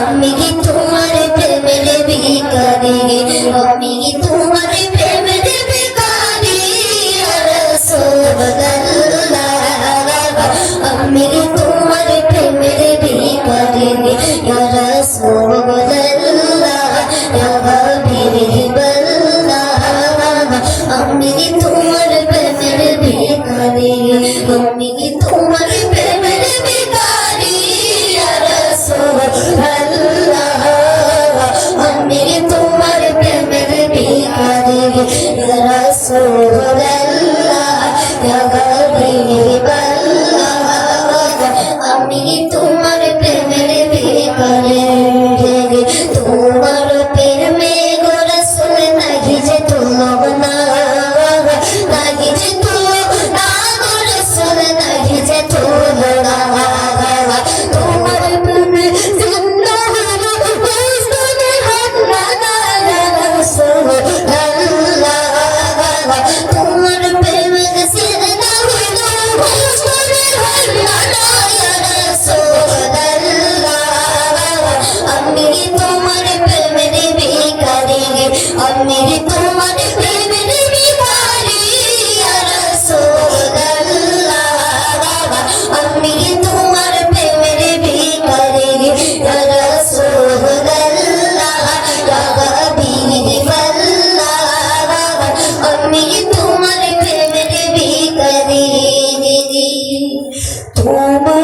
আমি কি তোমার প্রেমের ভিকারি আমি কি তোমার মোমিনি তোমার প্রেমের বিকারি মোমিনি তোমার প্রেমের বিকারি রসোলা। Toma!